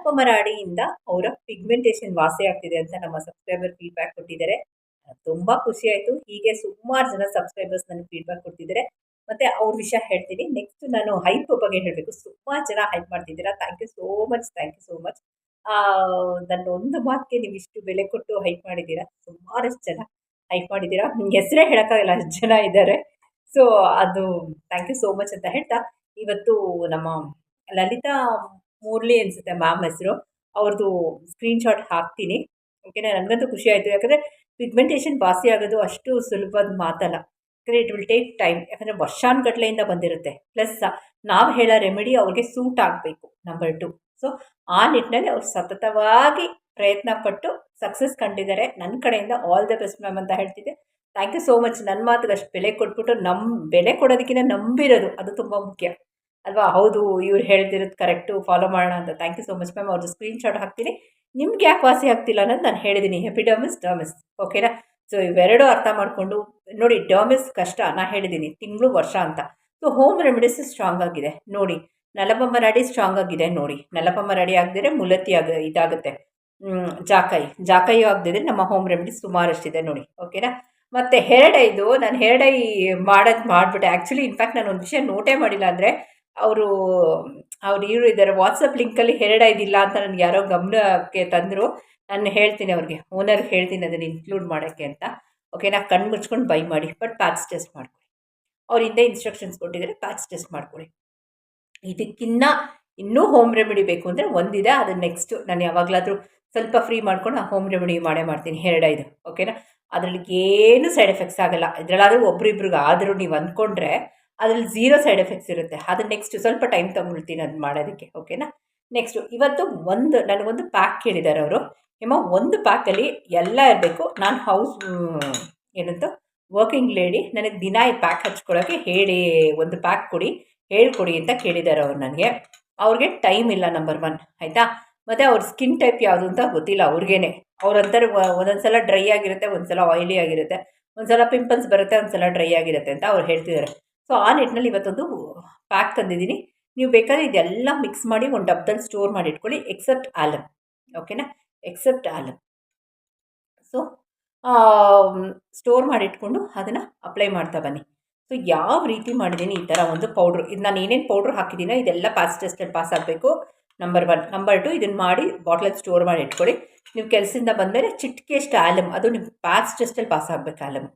ನಲಪಮರಾಡಿಯಿಂದ ಅವರ ಪಿಗ್ಮೆಂಟೇಷನ್ ವಾಸಿ ಆಗ್ತಿದೆ ಅಂತ ನಮ್ಮ ಸಬ್ಸ್ಕ್ರೈಬರ್ ಫೀಡ್ಬ್ಯಾಕ್ ಕೊಟ್ಟಿದ್ದಾರೆ. ತುಂಬ ಖುಷಿ ಆಯಿತು. ಹೀಗೆ ಸುಮಾರು ಜನ ಸಬ್ಸ್ಕ್ರೈಬರ್ಸ್ ನನಗೆ ಫೀಡ್ಬ್ಯಾಕ್ ಕೊಟ್ಟಿದ್ದಾರೆ ಮತ್ತು ಅವ್ರ ವಿಷಯ ಹೇಳ್ತೀನಿ. ನೆಕ್ಸ್ಟ್ ನಾನು ಹೈಪ್ ಬಗ್ಗೆ ಹೇಳಬೇಕು. ಸುಮಾರು ಜನ ಹೈಪ್ ಮಾಡ್ತಿದ್ದೀರಾ? Thank you so much thank you so much ನನ್ನ ಒಂದು ಮಾತಿಗೆ ನೀವು ಇಷ್ಟು ಬೆಲೆ ಕೊಟ್ಟು ಹೈಪ್ ಮಾಡಿದ್ದೀರಾ? ಸುಮಾರಷ್ಟು ಜನ ಹೈಪ್ ಮಾಡಿದ್ದೀರಾ? ಹೆಸರೇ ಹೇಳೋಕ್ಕಾಗಲ್ಲ, ಅಷ್ಟು ಜನ ಇದ್ದಾರೆ. ಸೊ ಅದು ಥ್ಯಾಂಕ್ ಯು ಸೋ ಮಚ್ ಅಂತ ಹೇಳ್ತಾ, ಇವತ್ತು ನಮ್ಮ ಲಲಿತಾ ಮೂರ್ಲಿ ಅನಿಸುತ್ತೆ ಮ್ಯಾಮ್ ಹೆಸರು. ಅವ್ರದ್ದು ಸ್ಕ್ರೀನ್ಶಾಟ್ ಹಾಕ್ತೀನಿ. ಓಕೆನಾ ನನಗಂತೂ ಖುಷಿ ಆಯಿತು. ಯಾಕಂದರೆ ಪಿಗ್ಮೆಂಟೇಷನ್ ವಾಸಿ ಆಗೋದು ಅಷ್ಟು ಸುಲಭದ ಮಾತಲ್ಲ. ಯಾಕಂದರೆ ಇಟ್ ವಿಲ್ ಟೇಕ್ ಟೈಮ್ ಯಾಕಂದರೆ ವರ್ಷಾನುಗಟ್ಲೆಯಿಂದ ಬಂದಿರುತ್ತೆ. ಪ್ಲಸ್ ನಾವು ಹೇಳೋ ರೆಮಿಡಿ ಅವ್ರಿಗೆ ಸೂಟ್ ಆಗಬೇಕು ನಂಬರ್ ಟು ಸೊ ಆ ನಿಟ್ಟಿನಲ್ಲಿ ಅವ್ರು ಸತತವಾಗಿ ಪ್ರಯತ್ನ ಪಟ್ಟು ಸಕ್ಸಸ್ ಕಂಡಿದ್ದಾರೆ. ನನ್ನ ಕಡೆಯಿಂದ ಆಲ್ ದ ಬೆಸ್ಟ್ ಮ್ಯಾಮ್ ಅಂತ ಹೇಳ್ತಿದ್ದೆ. ಥ್ಯಾಂಕ್ ಯು ಸೋ ಮಚ್ ನನ್ನ ಮಾತಿಗೆ ಅಷ್ಟು ಬೆಲೆ ಕೊಟ್ಬಿಟ್ಟು ನಮ್ಮ ಬೆಲೆ ಕೊಡೋದಕ್ಕಿಂತ ನಂಬಿರೋದು. ಅದು ತುಂಬ ಮುಖ್ಯ. ಅಲ್ವಾ? ಹೌದು, ಇವ್ರು ಹೇಳ್ತಿರೋದು ಕರೆಕ್ಟು ಫಾಲೋ ಮಾಡೋಣ ಅಂತ. Thank you so much ma'am ಅವ್ರದ್ದು ಸ್ಕ್ರೀನ್ಶಾಟ್ ಹಾಕ್ತೀನಿ. ನಿಮ್ಗೆ ಯಾಕೆ ವಾಸಿ ಆಗ್ತಿಲ್ಲ ಅನ್ನೋದು ನಾನು ಹೇಳಿದ್ದೀನಿ ಹೆಪಿಡಮಿಸ್ ಡರ್ಮಿಸ್ ಓಕೆನಾ ಸೊ ಇವೆರಡೂ ಅರ್ಥ ಮಾಡಿಕೊಂಡು, ನೋಡಿ ಡರ್ಮಿಸ್ ಕಷ್ಟ ನಾನು ಹೇಳಿದ್ದೀನಿ ತಿಂಗಳು, ವರ್ಷ ಅಂತ. ಸೊ ಹೋಮ್ ರೆಮಿಡೀಸ್ ಸ್ಟ್ರಾಂಗ್ ಆಗಿದೆ. ನೋಡಿ, ನಲಬಮ್ಮ ರೆಡಿ ಸ್ಟ್ರಾಂಗ್ ಆಗಿದೆ, ನೋಡಿ. ನಲಬಮ್ಮ ರೆಡಿ ಆಗದಿದ್ರೆ ಮುಲತಿ ಆಗ, ಇದಾಗುತ್ತೆ. ಜಾಕಾಯಿ ಜಾಕಾಯಿ ಆಗದಿದ್ರೆ ನಮ್ಮ ಹೋಮ್ ರೆಮಿಡೀಸ್ ಸುಮಾರಷ್ಟಿದೆ, ನೋಡಿ. ಓಕೆನಾ ಮತ್ತು ಹೇರ್ ಡೈದು ನಾನು ಹೆರ್ಡೈ ಮಾಡೋದು ಮಾಡಿಬಿಟ್ಟೆ. ಆ್ಯಕ್ಚುಲಿ ಇನ್ಫ್ಯಾಕ್ಟ್ ನಾನು ಒಂದು ವಿಷಯ ನೋಟೇ ಮಾಡಿಲ್ಲ ಅಂದರೆ ಅವರು, ಅವ್ರು ಇವರು ಇದ್ದಾರೆ. ವಾಟ್ಸಪ್ ಲಿಂಕಲ್ಲಿ ಹೇರ್ ಇದಿಲ್ಲ ಅಂತ ನನಗೆ ಯಾರೋ ಗಮನಕ್ಕೆ ತಂದರು. ನಾನು ಹೇಳ್ತೀನಿ ಅವ್ರಿಗೆ. ಓನರ್ಗೆ ಹೇಳ್ತೀನಿ ಅದನ್ನು ಇನ್ಕ್ಲೂಡ್ ಮಾಡೋಕ್ಕೆ ಅಂತ. ಓಕೆನಾ ಕಣ್ಣು ಮುಚ್ಕೊಂಡು ಬೈ ಮಾಡಿ. ಬಟ್ ಪ್ಯಾಚ್ ಟೆಸ್ಟ್ ಮಾಡ್ಕೊಳ್ಳಿ ಅವ್ರ ಹಿಂದೆ ಇನ್ಸ್ಟ್ರಕ್ಷನ್ಸ್ ಕೊಟ್ಟಿದ್ದಾರೆ. ಪ್ಯಾಚ್ ಟೆಸ್ಟ್ ಮಾಡ್ಕೊಳ್ಳಿ ಇದಕ್ಕಿನ್ನ ಇನ್ನೂ ಹೋಮ್ ರೆಮಿಡಿ ಬೇಕು ಅಂದರೆ ಒಂದಿದೆ. ಅದು ನೆಕ್ಸ್ಟು ನಾನು ಯಾವಾಗಲಾದರೂ ಸ್ವಲ್ಪ ಫ್ರೀ ಮಾಡ್ಕೊಂಡು ಆ ಹೋಮ್ ರೆಮಿಡಿ ಮಾಡೇ ಮಾಡ್ತೀನಿ. ಹೇರ್ ಇದು. ಓಕೆನಾ ಅದರಲ್ಲಿ ಏನು ಸೈಡ್ ಎಫೆಕ್ಟ್ಸ್ ಆಗಲ್ಲ. ಇದರಲ್ಲಾದರೂ ಒಬ್ರಿಬ್ರಿಗೆ ಆದರೂ ನೀವು ಅಂದ್ಕೊಂಡ್ರೆ ಅದ್ರಲ್ಲಿ ಝೀರೋ ಸೈಡ್ ಎಫೆಕ್ಟ್ಸ್ ಇರುತ್ತೆ. ಅದು ನೆಕ್ಸ್ಟ್ ಸ್ವಲ್ಪ ಟೈಮ್ ತಗೊಳ್ತೀನಿ ಅದು ಮಾಡೋದಕ್ಕೆ ಓಕೆನಾ ನೆಕ್ಸ್ಟು ಇವತ್ತು ಒಂದು ನನಗೊಂದು ಪ್ಯಾಕ್ ಕೇಳಿದ್ದಾರೆ ಅವರು. ನಿಮ್ಮ ಒಂದು ಪ್ಯಾಕಲ್ಲಿ ಎಲ್ಲ ಇರಬೇಕು. ನಾನು ಹೌಸ್ ಏನಂತ? ವರ್ಕಿಂಗ್ ಲೇಡಿ ನನಗೆ ದಿನ ಈ ಪ್ಯಾಕ್ ಹಚ್ಕೊಳ್ಳೋಕ್ಕೆ ಹೇಳಿ, ಒಂದು ಪ್ಯಾಕ್ ಕೊಡಿ, ಹೇಳ್ಕೊಡಿ ಅಂತ ಕೇಳಿದ್ದಾರೆ ಅವ್ರು ನನಗೆ. ಅವ್ರಿಗೆ ಟೈಮ್ ಇಲ್ಲ ನಂಬರ್ ಒನ್ ಆಯಿತಾ? ಮತ್ತು ಅವ್ರ ಸ್ಕಿನ್ ಟೈಪ್ ಯಾವುದು ಅಂತ ಗೊತ್ತಿಲ್ಲ ಅವ್ರಿಗೇನೆ. ಅವ್ರಂತಾರೆ ಒಂದೊಂದು ಸಲ ಡ್ರೈ ಆಗಿರುತ್ತೆ ಒಂದು ಸಲ ಆಯಿಲಿ ಆಗಿರುತ್ತೆ. ಒಂದು ಸಲ ಪಿಂಪಲ್ಸ್ ಬರುತ್ತೆ ಒಂದು ಸಲ ಡ್ರೈ ಆಗಿರುತ್ತೆ ಅಂತ ಅವ್ರು ಹೇಳ್ತಿದ್ದಾರೆ ಸೊ ಆ ನಿಟ್ಟಿನಲ್ಲಿ ಇವತ್ತೊಂದು ಪ್ಯಾಕ್ ತಂದಿದ್ದೀನಿ. ನೀವು ಬೇಕಾದ್ರೆ ಇದೆಲ್ಲ ಮಿಕ್ಸ್ ಮಾಡಿ ಒಂದು ಡಬ್ದಲ್ಲಿ ಸ್ಟೋರ್ ಮಾಡಿ ಇಟ್ಕೊಳ್ಳಿ ಎಕ್ಸೆಪ್ಟ್ ಆಲಮ್ ಓಕೆನಾ ಎಕ್ಸೆಪ್ಟ್ ಆಲಮ್ ಸೊ ಸ್ಟೋರ್ ಮಾಡಿಟ್ಕೊಂಡು ಅದನ್ನು ಅಪ್ಲೈ ಮಾಡ್ತಾ ಬನ್ನಿ. ಸೊ ಯಾವ ರೀತಿ ಮಾಡಿದ್ದೀನಿ ಈ ಥರ ಒಂದು ಪೌಡ್ರು ಇದು ನಾನು ಏನೇನು ಪೌಡ್ರ್ ಹಾಕಿದ್ದೀನೋ ಇದೆಲ್ಲ ಪಾಸ್ ಟೆಸ್ಟಲ್ಲಿ ಪಾಸ್ ಆಗಬೇಕು. ನಂಬರ್ ಒನ್ ನಂಬರ್ ಟು ಇದನ್ನು ಮಾಡಿ ಬಾಟ್ಲಲ್ಲಿ ಸ್ಟೋರ್ ಮಾಡಿ ಇಟ್ಕೊಳ್ಳಿ. ನೀವು ಕೆಲಸದಿಂದ ಬಂದಮೇಲೆ ಚಿಟಿಕೆಯಷ್ಟು ಆಲಮ್ ಅದು ನಿಮ್ಮ ಪಾಸ್ ಟೆಸ್ಟಲ್ಲಿ ಪಾಸ್ ಆಗಬೇಕು ಆಲಮ್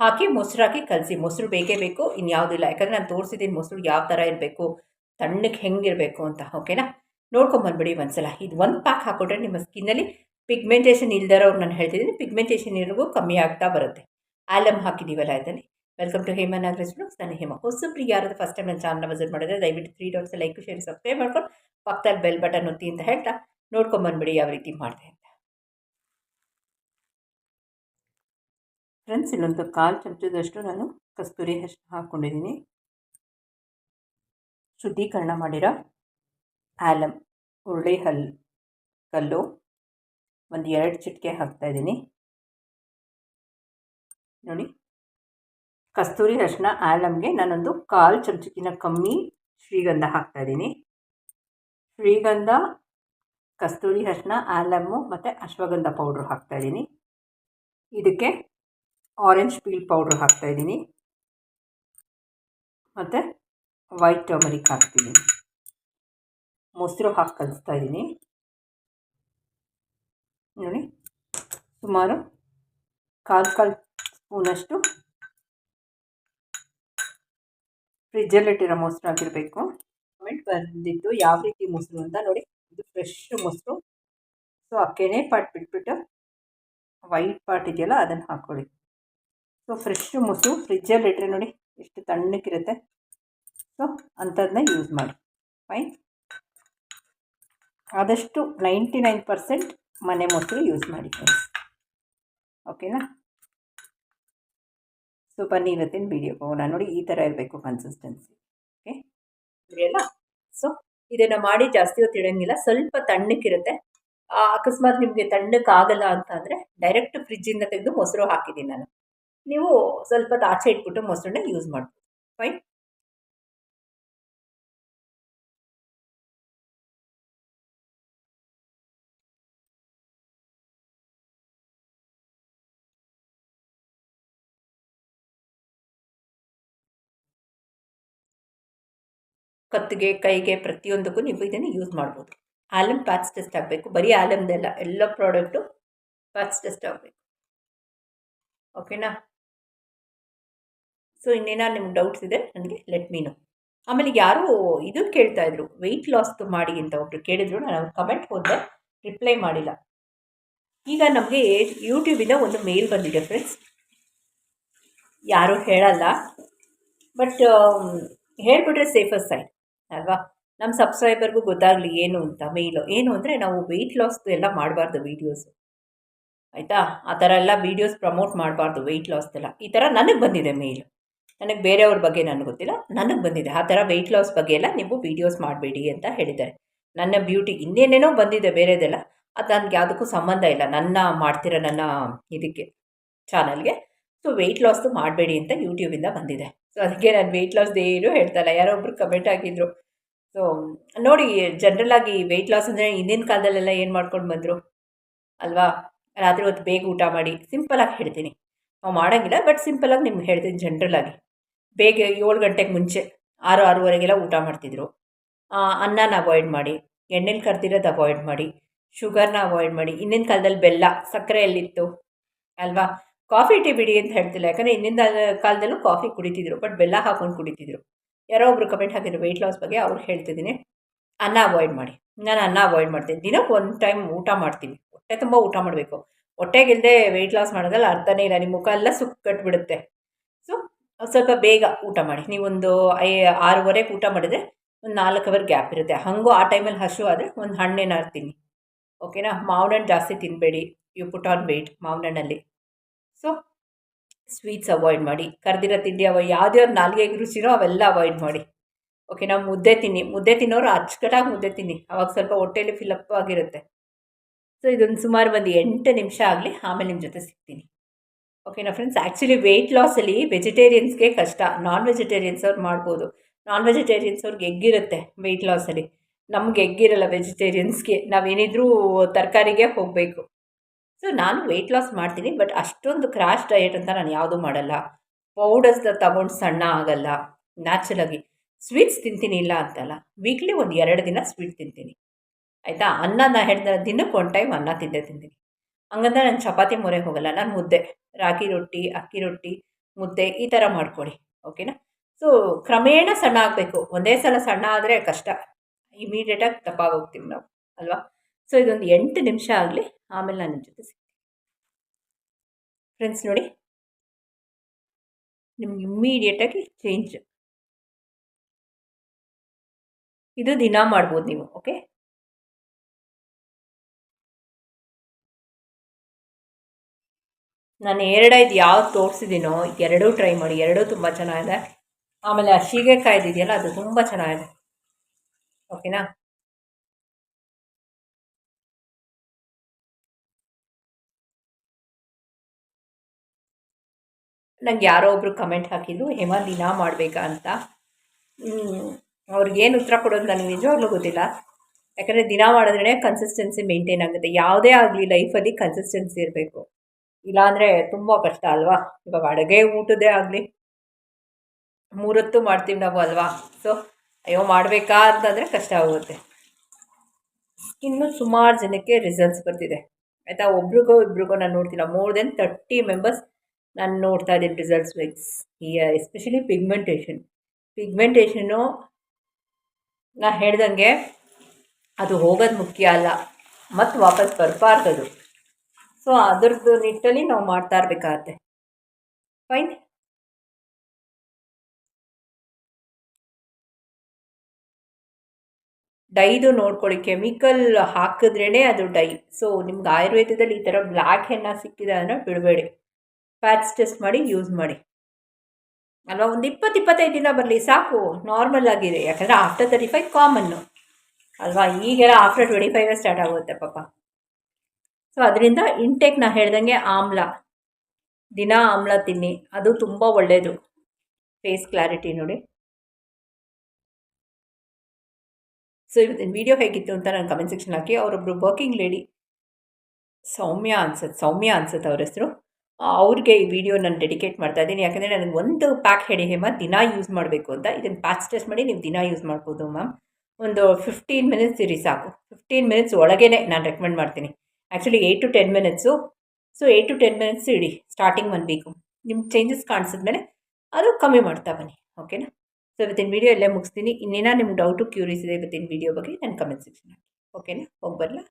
ಹಾಕಿ ಮೊಸರು ಕಲಸಿ. ಮೊಸರು ಬೇಕೇ ಬೇಕು ಇನ್ಯಾವುದೂ ಇಲ್ಲ. ಯಾಕಂದರೆ ನಾನು ತೋರಿಸಿದ್ದೀನಿ ಮೊಸರು ಯಾವ ಥರ ಇರಬೇಕು, ತಣ್ಣಗೆ ಹೆಂಗಿರಬೇಕು ಅಂತ, ಓಕೆನಾ? ನೋಡ್ಕೊಂಬಂದ್ಬಿಡಿ ಒಂದು ಸಲ ಇದು ಒಂದು ಪ್ಯಾಕ್ ಹಾಕ್ಕೊಟ್ರೆ ನಿಮ್ಮ ಸ್ಕಿನ್ನಲ್ಲಿ ಪಿಗ್ಮೆಂಟೇಷನ್ ಇಲ್ದಿರೋರು ನಾನು ಹೇಳ್ತಿದ್ದೀನಿ ಪಿಗ್ಮೆಂಟೇಷನ್ ಇರೋಗೂ ಕಮ್ಮಿ ಆಗ್ತಾ ಬರುತ್ತೆ. ಆಲಮ್ ಹಾಕಿದ್ದೀವಲ್ಲ ಇದರಲ್ಲಿ ವೆಲ್ಕಮ್ ಟು ಹೇಮನ್ ನಾಗರಾಜ್ ನಾನು ಹೇಮ. ಹೊಸಬ್ರು ಯಾರಾದ್ರೂ ಫಸ್ಟ್ ಟೈಮ್ ನನ್ನ ಚಾನಲ್ ವಿಸಿಟ್ ಮಾಡಿದ್ರೆ ದಯವಿಟ್ಟು three dots like share subscribe ಮಾಡ್ಕೊಂಡು ಪಕ್ಕದಲ್ಲಿ ಬೆಲ್ ಬಟನ್ ಒತ್ತಿ ಅಂತ ಹೇಳ್ತಾ ನೋಡ್ಕೊಂಬಂದ್ಬಿಡಿ ಯಾವ ರೀತಿ ಮಾಡಿದೆ ಅಂತ ಫ್ರೆಂಡ್ಸ್ ಇನ್ನೊಂದು ಕಾಲು ಚಮಚದಷ್ಟು ನಾನು ಕಸ್ತೂರಿ ಅಷ್ಟು ಹಾಕ್ಕೊಂಡಿದ್ದೀನಿ. ಶುದ್ಧೀಕರಣ ಮಾಡಿರೋ ಆಲಮ್ ಹುರುಳಿ ಹಲ್, ಕಲ್ಲು, ಒಂದು ಎರಡು ಚಿಟಿಕೆ ಹಾಕ್ತಾಯಿದ್ದೀನಿ ನೋಡಿ, ಕಸ್ತೂರಿ ಅರಿಶಿನ ಆಲಮ್ಗೆ ನಾನೊಂದು ಕಾಲು ಚಮಚಕ್ಕಿಂತ ಕಮ್ಮಿ ಶ್ರೀಗಂಧ ಹಾಕ್ತಾಯಿದ್ದೀನಿ ಶ್ರೀಗಂಧ, ಕಸ್ತೂರಿ ಅರಿಶಿನ ಆಲಮ್ಮು ಮತ್ತು ಅಶ್ವಗಂಧ ಪೌಡ್ರು ಹಾಕ್ತಾಯಿದ್ದೀನಿ ಇದಕ್ಕೆ ಆರೆಂಜ್ ಪೀಲ್ ಪೌಡ್ರ್ ಹಾಕ್ತಾಯಿದ್ದೀನಿ ಮತ್ತು ವೈಟ್ ಟರ್ಮರಿಕ್ ಹಾಕ್ತೀನಿ. ಮೊಸರು ಹಾಕಿ ಕಲಿಸ್ತಾ ಇದ್ದೀನಿ. ನೋಡಿ, ಸುಮಾರು ಕಾಲು ಕಾಲು ಸ್ಪೂನಷ್ಟು ಫ್ರಿಜ್ಜಲ್ಲಿಟ್ಟಿರೋ ಮೊಸರು ಆಗಿರಬೇಕು ಕಮೆಂಟ್ ಬಂದಿದ್ದು ಯಾವ ರೀತಿ ಮೊಸರು ಅಂತ ನೋಡಿ, ಇದು ಫ್ರೆಶ್ ಮೊಸರು. ಸೊ ಅಕ್ಕೇನೆ ಕೆನೆ ಪಾಟ್ ಬಿಟ್ಬಿಟ್ಟು ವೈಟ್ ಪಾರ್ಟ್ ಇದೆಯಲ್ಲ, ಅದನ್ನು ಹಾಕ್ಕೊಳ್ಳಿ ಸೊ ಫ್ರೆಶ್ ಮೊಸರು ಫ್ರಿಜ್ಜಲ್ಲಿ ಇಟ್ಟರೆ ನೋಡಿ ಎಷ್ಟು ತಣ್ಣಕ್ಕಿರುತ್ತೆ ಸೊ ಅಂಥದ್ದನ್ನ ಯೂಸ್ ಮಾಡಿ. ಫೈನ್ ಆದಷ್ಟು ನೈಂಟಿ ನೈನ್ ಪರ್ಸೆಂಟ್ ಮನೆ ಮೊಸರು ಯೂಸ್ ಮಾಡಿ ಫ್ರೆಂಡ್ಸ್ ಓಕೆನಾ ಸೊ ಬನ್ನಿ ಇವತ್ತಿನ ವೀಡಿಯೋ ಹೋಗೋಣ ನೋಡಿ ಈ ಥರ ಇರಬೇಕು ಕನ್ಸಿಸ್ಟೆನ್ಸಿ ಓಕೆ ಸರಿಯಲ್ಲ ಸೊ ಇದನ್ನು ಮಾಡಿ ಜಾಸ್ತಿ ಹೊತ್ತು ಇಡೋಂಗಿಲ್ಲ. ಸ್ವಲ್ಪ ತಣ್ಣಕ್ಕಿರುತ್ತೆ ಅಕಸ್ಮಾತ್ ನಿಮಗೆ ತಣ್ಣಕ್ಕಾಗಲ್ಲ ಅಂತ ಅಂದರೆ ಡೈರೆಕ್ಟ್ ಫ್ರಿಜ್ಜಿಂದ ತೆಗೆದು ಮೊಸರು ಹಾಕಿದ್ದೀನಿ ನಾನು. ನೀವು ಸ್ವಲ್ಪ ಆಚೆ ಇಟ್ಬಿಟ್ಟು ಮೊಸರನ್ನ ಯೂಸ್ ಮಾಡ್ಬೋದು. ಫೈನ್ ಕತ್ತಿಗೆ, ಕೈಗೆ ಪ್ರತಿಯೊಂದಕ್ಕೂ ನೀವು ಇದನ್ನು ಯೂಸ್ ಮಾಡ್ಬೋದು. ಆಲಮ್ ಪ್ಯಾಚ್ ಟೆಸ್ಟ್ ಆಗಬೇಕು. ಬರೀ ಆಲಮ್ದೆಲ್ಲ ಎಲ್ಲ ಪ್ರಾಡಕ್ಟು ಪ್ಯಾಚ್ ಟೆಸ್ಟ್ ಆಗಬೇಕು. ಓಕೆನಾ ಸೊ ಇನ್ನೇನಾದ್ರು ನಿಮ್ಗೆ ಡೌಟ್ಸ್ ಇದೆ ನನಗೆ ಲೆಟ್ ಮೀನು ಆಮೇಲೆ ಯಾರು ಇದು ಕೇಳ್ತಾ ಇದ್ರು ವೆಯ್ಟ್ ಲಾಸ್ದು ಮಾಡಿ ಅಂತ ಒಬ್ರು ಕೇಳಿದ್ರು, ನಾನು ಅವ್ರ ಕಮೆಂಟ್ ಹೋದೆ ರಿಪ್ಲೈ ಮಾಡಿಲ್ಲ. ಈಗ ನಮಗೆ ಯೂಟ್ಯೂಬಿಂದ ಒಂದು ಮೇಲ್ ಬಂದಿದೆ ಫ್ರೆಂಡ್ಸ್ ಯಾರೂ ಹೇಳಲ್ಲ ಬಟ್ ಹೇಳ್ಬಿಟ್ರೆ ಸೇಫಸ್ ಸೈಡ್ ಅಲ್ವಾ? ನಮ್ಮ ಸಬ್ಸ್ಕ್ರೈಬರ್ಗೂ ಗೊತ್ತಾಗಲಿ ಏನು ಅಂತ ಮೇಲು ಏನು ಅಂದರೆ ನಾವು ವೆಯ್ಟ್ ಲಾಸ್ದು ಎಲ್ಲ ಮಾಡಬಾರ್ದು ವೀಡಿಯೋಸು ಆಯಿತಾ? ಆ ಥರ ಎಲ್ಲ ವೀಡಿಯೋಸ್ ಪ್ರಮೋಟ್ ಮಾಡಬಾರ್ದು ವೆಯ್ಟ್ ಲಾಸ್ದೆಲ್ಲ ಈ ಥರ ನನಗೆ ಬಂದಿದೆ ಮೇಲ್ ನನಗೆ ಬೇರೆಯವ್ರ ಬಗ್ಗೆ ನನಗೆ ಗೊತ್ತಿಲ್ಲ, ನನಗೆ ಬಂದಿದೆ. ಆ ಥರ ವೆಯ್ಟ್ ಲಾಸ್ ಬಗ್ಗೆ ಎಲ್ಲ ನೀವು ವೀಡಿಯೋಸ್ ಮಾಡಬೇಡಿ ಅಂತ ಹೇಳಿದ್ದಾರೆ. ನನ್ನ ಬ್ಯೂಟಿ ಇನ್ನೇನೇನೋ ಬಂದಿದೆ ಬೇರೆದೆಲ್ಲ, ಅದು ನನಗೆ ಯಾವುದಕ್ಕೂ ಸಂಬಂಧ ಇಲ್ಲ. ನನ್ನ ಮಾಡ್ತಿರೋ ನನ್ನ ಇದಕ್ಕೆ ಚಾನಲ್ಗೆ ಸೊ ವೆಯ್ಟ್ ಲಾಸ್ದು ಮಾಡಬೇಡಿ ಅಂತ ಯೂಟ್ಯೂಬಿಂದ ಬಂದಿದೆ. ಸೊ ಅದಕ್ಕೆ ನಾನು ವೆಯ್ಟ್ ಲಾಸ್ದು ಏನು ಹೇಳ್ತಾಯಿಲ್ಲ ಯಾರೋ ಒಬ್ರು ಕಮೆಂಟ್ ಆಗಿದ್ರು ಸೊ ನೋಡಿ ಜನ್ರಲಾಗಿ ವೆಯ್ಟ್ ಲಾಸ್ ಅಂದರೆ ಹಿಂದಿನ ಕಾಲದಲ್ಲೆಲ್ಲ ಏನು ಮಾಡ್ಕೊಂಡು ಬಂದರು? ಅಲ್ವಾ? ರಾತ್ರಿ ಹೊತ್ತು ಬೇಗ ಊಟ ಮಾಡಿ ಸಿಂಪಲಾಗಿ ಹೇಳ್ತೀನಿ. ನಾವು ಮಾಡೋಂಗಿಲ್ಲ ಬಟ್ ಸಿಂಪಲಾಗಿ ನಿಮ್ಗೆ ಹೇಳ್ತೀನಿ ಜನ್ರಲಾಗಿ ಬೇಗ ಏಳು ಗಂಟೆಗೆ ಮುಂಚೆ, ಆರು, ಆರೂವರೆಗೆಲ್ಲ ಊಟ ಮಾಡ್ತಿದ್ರು. ಅನ್ನನ ಅವಾಯ್ಡ್ ಮಾಡಿ, ಎಣ್ಣೆಲಿ ಕರ್ದಿರೋದು ಅವಾಯ್ಡ್ ಮಾಡಿ ಶುಗರ್ನ ಅವಾಯ್ಡ್ ಮಾಡಿ, ಹಿಂದಿನ ಕಾಲದಲ್ಲಿ ಬೆಲ್ಲ ಸಕ್ಕರೆ ಎಲ್ಲಿತ್ತು? ಅಲ್ವಾ? ಕಾಫಿ ಟೀ ಬಿಡಿ ಅಂತ ಹೇಳ್ತಿಲ್ಲ, ಯಾಕಂದರೆ ಹಿಂದಿನ ಕಾಲದಲ್ಲೂ ಕಾಫಿ ಕುಡಿತಿದ್ರು, ಬಟ್ ಬೆಲ್ಲ ಹಾಕೊಂಡು ಕುಡಿತಿದ್ರು. ಯಾರೋ ಒಬ್ರು ಕಮೆಂಟ್ ಹಾಕಿದ್ರು ವೆಯ್ಟ್ ಲಾಸ್ ಬಗ್ಗೆ, ಅವ್ರು ಹೇಳ್ತಿದ್ದೀನಿ. ಅನ್ನ ಅವಾಯ್ಡ್ ಮಾಡಿ. ನಾನು ಅನ್ನ ಅವಾಯ್ಡ್ ಮಾಡ್ತೀನಿ ದಿನಕ್ಕೆ ಒಂದು ಟೈಮ್ ಊಟ ಮಾಡ್ತೀನಿ. ಹೊಟ್ಟೆ ತುಂಬ ಊಟ ಮಾಡಬೇಕು. ಹೊಟ್ಟೆಗಿಲ್ಲದೆ ವೆಯ್ಟ್ ಲಾಸ್ ಮಾಡೋದ್ರಲ್ಲಿ ಅರ್ಥನೇ ಇಲ್ಲ. ನಿಮ್ಮ ಮುಖ ಎಲ್ಲ ಸುಕ್ಕು ಕಟ್ಬಿಡುತ್ತೆ. ಸ್ವಲ್ಪ ಬೇಗ ಊಟ ಮಾಡಿ. ನೀವೊಂದು ಐ ಆರೂವರೆಗೆ ಊಟ ಮಾಡಿದರೆ ಒಂದು ನಾಲ್ಕು ಅವರ್ ಗ್ಯಾಪ್ ಇರುತ್ತೆ. ಹಾಗೂ ಆ ಟೈಮಲ್ಲಿ ಹಸು ಆದರೆ ಒಂದು ಹಣ್ಣೇನಾದ್ರು ತಿನ್ನಿ. ಓಕೆನಾ ಮಾವಿನ ಹಣ್ಣು ಜಾಸ್ತಿ ತಿನ್ನಬೇಡಿ ಯು ಪುಟ್ ಆನ್ ವೆಯ್ಟ್ ಮಾವಿನ ಹಣ್ಣಲ್ಲಿ ಸೊ ಸ್ವೀಟ್ಸ್ ಅವಾಯ್ಡ್ ಮಾಡಿ. ಕರೆದಿರೋ ತಿಂಡಿ ಅವಾಯ್ಡ್ ಯಾವ್ದ್ಯಾವ್ದು ನಾಲ್ಗೆಗೆ ರುಚಿನೋ ಅವೆಲ್ಲ ಅವಾಯ್ಡ್ ಮಾಡಿ. ಓಕೆ ನಾವು ಮುದ್ದೆ ತಿನ್ನಿ. ಮುದ್ದೆ ತಿನ್ನೋರು ಅಚ್ಚುಕಟ್ಟಾಗಿ ಮುದ್ದೆ ತಿನ್ನಿ. ಅವಾಗ ಸ್ವಲ್ಪ ಹೊಟ್ಟೆಯಲ್ಲಿ ಫಿಲಪ್ ಆಗಿರುತ್ತೆ. ಸೊ ಇದೊಂದು ಸುಮಾರು ಒಂದು ಎಂಟು ನಿಮಿಷ ಆಗಲಿ ಆಮೇಲೆ ನಿಮ್ಮ ಜೊತೆ ಸಿಗ್ತೀನಿ. ಓಕೆನಾ ಫ್ರೆಂಡ್ಸ್ ಆ್ಯಕ್ಚುಲಿ ವೆಯ್ಟ್ ಲಾಸಲ್ಲಿ ವೆಜಿಟೇರಿಯನ್ಸ್ಗೆ ಕಷ್ಟ. ನಾನ್ ವೆಜಿಟೇರಿಯನ್ಸ್ ಅವ್ರು ಮಾಡ್ಬೋದು. ನಾನ್ ವೆಜಿಟೇರಿಯನ್ಸ್ ಅವ್ರಿಗೆ ಎಗ್ಗಿರುತ್ತೆ ವೆಯ್ಟ್ ಲಾಸಲ್ಲಿ ನಮ್ಗೆ ಎಗ್ಗಿರಲ್ಲ ವೆಜಿಟೇರಿಯನ್ಸ್ಗೆ ನಾವೇನಿದ್ರೂ ತರಕಾರಿಗೆ ಹೋಗಬೇಕು. ಸೊ ನಾನು ವೆಯ್ಟ್ ಲಾಸ್ ಮಾಡ್ತೀನಿ ಬಟ್ ಅಷ್ಟೊಂದು ಕ್ರಾಶ್ ಡಯಟ್ ಅಂತ ನಾನು ಯಾವುದೂ ಮಾಡಲ್ಲ. ಪೌಡರ್ಸ್ನ ತಗೊಂಡು ಸಣ್ಣ ಆಗಲ್ಲ. ನ್ಯಾಚುರಲಾಗಿ ಸ್ವೀಟ್ಸ್ ತಿಂತೀನಿ ಇಲ್ಲ ಅಂತಲ್ಲ. ವೀಕ್ಲಿ ಒಂದು ಎರಡು ದಿನ ಸ್ವೀಟ್ ತಿಂತೀನಿ. ಆಯಿತಾ? ಅನ್ನ ನಾನು ಹೇಳ್ತಾರೆ ದಿನಕ್ಕೆ ಒನ್ ಟೈಮ್ ಅನ್ನ ತಿಂದೇ ತಿಂತೀನಿ. ಹಂಗಂದ್ರೆ ನಾನು ಚಪಾತಿ ಮೊರೆ ಹೋಗಲ್ಲ, ನಾನು ಮುದ್ದೆ. ರಾಗಿ ರೊಟ್ಟಿ, ಅಕ್ಕಿ ರೊಟ್ಟಿ, ಮುದ್ದೆ ಈ ಥರ ಮಾಡ್ಕೊಳ್ಳಿ ಓಕೆನಾ ಸೊ ಕ್ರಮೇಣ ಸಣ್ಣ ಆಗಬೇಕು. ಒಂದೇ ಸಲ ಸಣ್ಣ ಆದರೆ ಕಷ್ಟ. ಇಮಿಡಿಯೇಟಾಗಿ ತಪ್ಪಾಗೋಗ್ತೀವಿ ನಾವು, ಅಲ್ವಾ? ಸೊ ಇದೊಂದು ಎಂಟು ನಿಮಿಷ ಆಗಲಿ, ಆಮೇಲೆ ನಾನು ನಿಮ್ಮ ಜೊತೆ ಸಿಗ್ತೀನಿ. ಫ್ರೆಂಡ್ಸ್ ನೋಡಿ, ನಿಮ್ಗೆ ಇಮ್ಮಿಡಿಯೇಟಾಗಿ ಚೇಂಜ್ ಇದು ದಿನ ಮಾಡ್ಬೋದು ನೀವು ಓಕೆ ನಾನು ಎರಡೈದು ಯಾವ್ದು ತೋರಿಸಿದ್ದೀನೋ, ಎರಡೂ ಟ್ರೈ ಮಾಡಿ, ಎರಡೂ ತುಂಬ ಚೆನ್ನಾಗಿದೆ. ಆಮೇಲೆ ಆ ಶೀಗೆಕಾಯ್ದಿದೆಯಲ್ಲ ಅದು ತುಂಬ ಚೆನ್ನಾಗಿದೆ. ಓಕೆನಾ ನಂಗೆ ಯಾರೋ ಒಬ್ಬರು ಕಮೆಂಟ್ ಹಾಕಿದ್ರು, ಹೇಮ ದಿನ ಮಾಡಬೇಕಾ ಅಂತ? ಅವ್ರಿಗೇನು ಉತ್ತರ ಕೊಡೋದು ನನಗೆ ನಿಜವಾಗ್ಲೂ ಗೊತ್ತಿಲ್ಲ. ಯಾಕಂದರೆ ದಿನ ಮಾಡಿದ್ರೆ ಕನ್ಸಿಸ್ಟೆನ್ಸಿ ಮೇಂಟೈನ್ ಆಗುತ್ತೆ. ಯಾವುದೇ ಆಗಲಿ ಲೈಫಲ್ಲಿ ಕನ್ಸಿಸ್ಟೆನ್ಸಿ ಇರಬೇಕು. ಇಲ್ಲಾಂದರೆ ತುಂಬ ಕಷ್ಟ ಅಲ್ವಾ? ಇವಾಗ ಅಡುಗೆ ಊಟದೇ ಆಗಲಿ, ಮೂರೊತ್ತು ಮಾಡ್ತೀವಿ ನಾವು ಅಲ್ವಾ? ಸೊ ಅಯ್ಯೋ, ಮಾಡಬೇಕಾ ಅಂತಂದರೆ ಕಷ್ಟ ಆಗುತ್ತೆ. ಇನ್ನು ಸುಮಾರು ಜನಕ್ಕೆ ರಿಸಲ್ಟ್ಸ್ ಬರ್ತಿದೆ. ಆಯಿತಾ? ಒಬ್ರಿಗೋ, ಇಬ್ರಿಗೋ ನಾನು ನೋಡ್ತಿಲ್ಲ. ಮೋರ್ ದೆನ್ ತರ್ಟಿ ಮೆಂಬರ್ಸ್ ನಾನು ನೋಡ್ತಾ ಇದ್ದೀನಿ ರಿಸಲ್ಟ್ಸ್ ವೈಸ್ ಈ ಎಸ್ಪೆಷಲಿ ಪಿಗ್ಮೆಂಟೇಷನ್ ಪಿಗ್ಮೆಂಟೇಷನ್ನು ನಾ ಹೇಳ್ದಂಗೆ ಅದು ಹೋಗೋದು ಮುಖ್ಯ ಅಲ್ಲ. ಮತ್ತು ವಾಪಸ್ ಬರಬಾರ್ದದು ಸೊ ಅದರದ್ದು ನಿಟ್ಟಲ್ಲಿ ನಾವು ಮಾಡ್ತಾ ಇರಬೇಕಾಗತ್ತೆ. ಫೈನ್ ಡೈದು ನೋಡ್ಕೊಳ್ಳಿ ಕೆಮಿಕಲ್ ಹಾಕಿದ್ರೇ ಅದು ಡೈ. ಸೊ ನಿಮ್ಗೆ ಆಯುರ್ವೇದದಲ್ಲಿ ಈ ಥರ ಬ್ಲ್ಯಾಕ್ ಹೆನ್ನ ಸಿಕ್ಕಿದೆ ಅಂದರೆ ಬಿಡಬೇಡಿ. ಪ್ಯಾಚ್ ಟೆಸ್ಟ್ ಮಾಡಿ, ಯೂಸ್ ಮಾಡಿ. ಅಲ್ವಾ, ಒಂದು ಇಪ್ಪತ್ತು ಇಪ್ಪತ್ತೈದು ದಿನ ಬರಲಿ, ಸಾಕು. ನಾರ್ಮಲ್ ಆಗಿದೆ ಯಾಕಂದರೆ ಆಫ್ಟರ್ ತರ್ಟಿ ಫೈವ್ ಕಾಮನ್ನು ಅಲ್ವಾ, ಈಗೆಲ್ಲ ಆಫ್ಟರ್ ಟ್ವೆಂಟಿ ಫೈವೇ ಸ್ಟಾರ್ಟ್ ಆಗುತ್ತೆ ಪಾಪ. ಸೊ ಅದರಿಂದ ಇಂಟೇಕ್ ನಾ ಹೇಳ್ದಂಗೆ ಆಮ್ಲ. ದಿನ ಆಮ್ಲ ತಿನ್ನಿ. ಅದು ತುಂಬ ಒಳ್ಳೆಯದು ಫೇಸ್ ಕ್ಲಾರಿಟಿ ನೋಡಿ. ಸೊ ಇವತ್ತಿನ ವಿಡಿಯೋ ಹೇಗಿತ್ತು ಅಂತ ನಾನು ಕಮೆಂಟ್ ಸೆಕ್ಷನ್ ಹಾಕಿ. ಅವರೊಬ್ಬರು ವರ್ಕಿಂಗ್ ಲೇಡಿ ಸೌಮ್ಯ ಅನ್ಸುತ್ತೆ ಸೌಮ್ಯ ಅನ್ಸುತ್ತೆ ಅವ್ರ ಹೆಸರು. ಅವ್ರಿಗೆ ಈ ವಿಡಿಯೋ ನಾನು ಡೆಡಿಕೇಟ್ ಮಾಡ್ತಾ ಇದ್ದೀನಿ. ಯಾಕಂದರೆ ನನಗೆ ಒಂದು ಪ್ಯಾಕ್ ಹೇಳಿ ಹೇಮ ದಿನ ಯೂಸ್ ಮಾಡಬೇಕು ಅಂತ. ಇದನ್ನು ಪ್ಯಾಚ್ ಟೆಸ್ಟ್ ಮಾಡಿ ನೀವು ದಿನ ಯೂಸ್ ಮಾಡ್ಬೋದು ಮ್ಯಾಮ್ ಒಂದು ಫಿಫ್ಟೀನ್ ಮಿನಿಟ್ಸ್ ಇರಿ ಸಾಕು. ಫಿಫ್ಟೀನ್ ಮಿನಿಟ್ಸ್ ಒಳಗೇ ನಾನು ರೆಕಮೆಂಡ್ ಮಾಡ್ತೀನಿ. Actually eight to ten minutes so eight to ten minutes ED starting one week ನಿಮ್ಮ ಚೇಂಜಸ್ ಕಾಣಿಸಿದ್ಮೇಲೆ ಅದು ಕಮ್ಮಿ ಮಾಡ್ತಾ ಬನ್ನಿ. ಓಕೆನಾ ಸೊ ಇವತ್ತಿನ ವೀಡಿಯೋ ಎಲ್ಲೇ ಮುಗಿಸ್ತೀನಿ. ಇನ್ನೇನೋ ನಿಮ್ಗೆ ಡೌಟು ಕ್ಯೂರಿಯಸ್ ಇದೆ ಇವತ್ತಿನ ವೀಡಿಯೋ ಬಗ್ಗೆ ನಾನು ಕಮೆಂಟ್ ಸೆಕ್ಷನ್ ಓಕೆನಾ ಹೋಗಿ ಬರಲಾ?